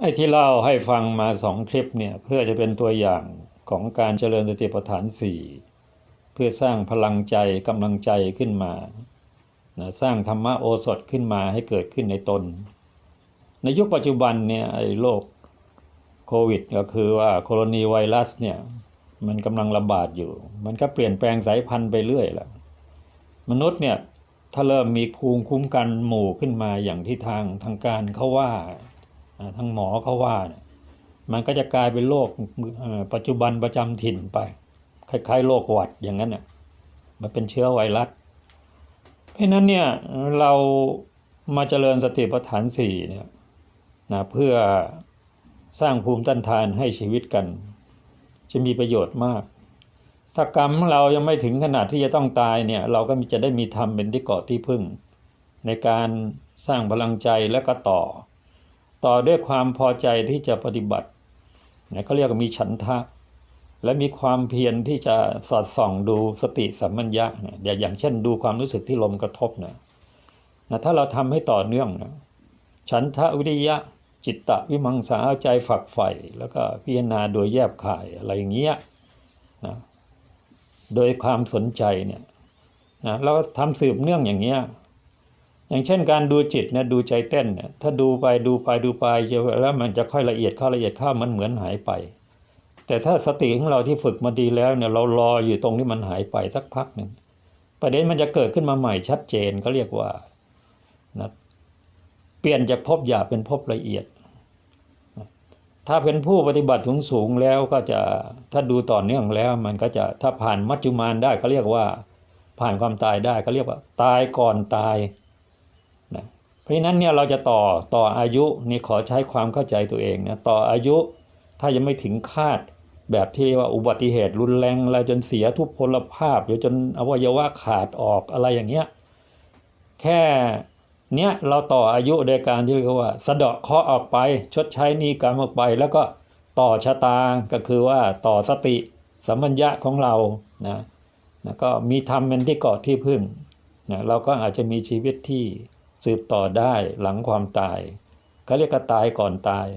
ไอ้ที่เล่าให้ฟังมาสองคลิปเนี่ยเพื่อจะเป็นตัวอย่างของการเจริญสติปัฏฐานสี่เพื่อสร้างพลังใจกำลังใจขึ้นมานะสร้างธรรมโอสถขึ้นมาให้เกิดขึ้นในตน ในยุคปัจจุบันเนี่ยไอ้โรคโควิด ก็คือว่าโคโรนีไวรัสเนี่ยมันกำลังระบาดอยู่ มันก็เปลี่ยนแปลงสายพันธุ์ไปเรื่อยแหละมนุษย์เนี่ยถ้าเริ่มมีภูมิคุ้มกันหมู่ขึ้นมาอย่างที่ทางทางการเขาว่า ทั้งหมอเขาว่าเนี่ยมันก็จะกลายเป็นโรคปัจจุบันประจำถิ่นไป คล้ายๆโรคหวัดอย่างนั้นเนี่ยมันเป็นเชื้อไวรัส เพราะนั้นเนี่ยเรามาเจริญสติปัฏฐานสี่เนี่ยนะเพื่อสร้างภูมิต้านทานให้ชีวิตกัน จะมีประโยชน์มาก ถ้ากรรมเรายังไม่ถึงขนาดที่จะต้องตายเนี่ยเราก็จะได้มีธรรมเป็นที่เกาะที่พึ่ง ในการสร้างพลังใจและก็ต่อ ต่อด้วยความพอใจที่จะปฏิบัติเนี่ยเขาเรียกว่ามีฉันทะ และมีความเพียรที่จะสอดส่องดูสติสัมมัญญะเนี่ยอย่างเช่นดูความรู้สึกที่ลมกระทบนะนะถ้าเราทำให้ต่อเนื่องนะฉันทะวิริยะจิตตะวิมังสาเอาใจฝักใฝ่แล้วก็พิจารณาโดยแยบขายอะไรอย่างเงี้ยนะโดยความสนใจเนี่ยนะเราก็ทำสืบเนื่องอย่างเงี้ย อย่างเช่นการดูจิตเนี่ยดูใจเต้นเนี่ยถ้าดูไปดูไปดูไปแล้วมันจะค่อยละเอียดเข้าละเอียดเข้ามันเหมือนหายไป แต่ถ้าสติของเราที่ฝึกมาดีแล้วเนี่ยเรารออยู่ตรงที่มันหายไปสักพักหนึ่งประเด็นมันจะเกิดขึ้นมาใหม่ชัดเจนเขาเรียกว่านะเปลี่ยนจากภพหยาบเป็นภพละเอียด ถ้าเป็นผู้ปฏิบัติสูงสูงแล้วก็จะถ้าดูต่อเนื่องแล้วมันก็จะถ้าผ่านมัจจุมานได้เขาเรียกว่า ผ่านความตายได้เขาเรียกว่า ตายก่อนตาย ราะฉะนั้นเนี่ยเราจะต่อต่ออายุนี่ขอใช้ความเข้าใจตัวเองนะต่ออายุถ้ายังไม่ถึงคาดแบบที่เรียกว่าอุบัติเหตุรุนแรงอะไรจนเสียทุพพลภาพหรือจนอวัยวะขาดออกอะไรอย่างเงี้ยแค่เนี้ยเราต่ออายุโดยการที่เรียกว่า สะเดาะเคาะออกไป ชดใช้หนี้กรรมออกไป แล้วก็ต่อชะตาก็คือว่าต่อสติสัมปัญญะของเรานะนะก็มีธรรมเป็นที่เกาะที่พึ่งนะเราก็อาจจะมีชีวิตที่ สืบต่อได้หลังความตายเขาเรียกว่าตายก่อนตาย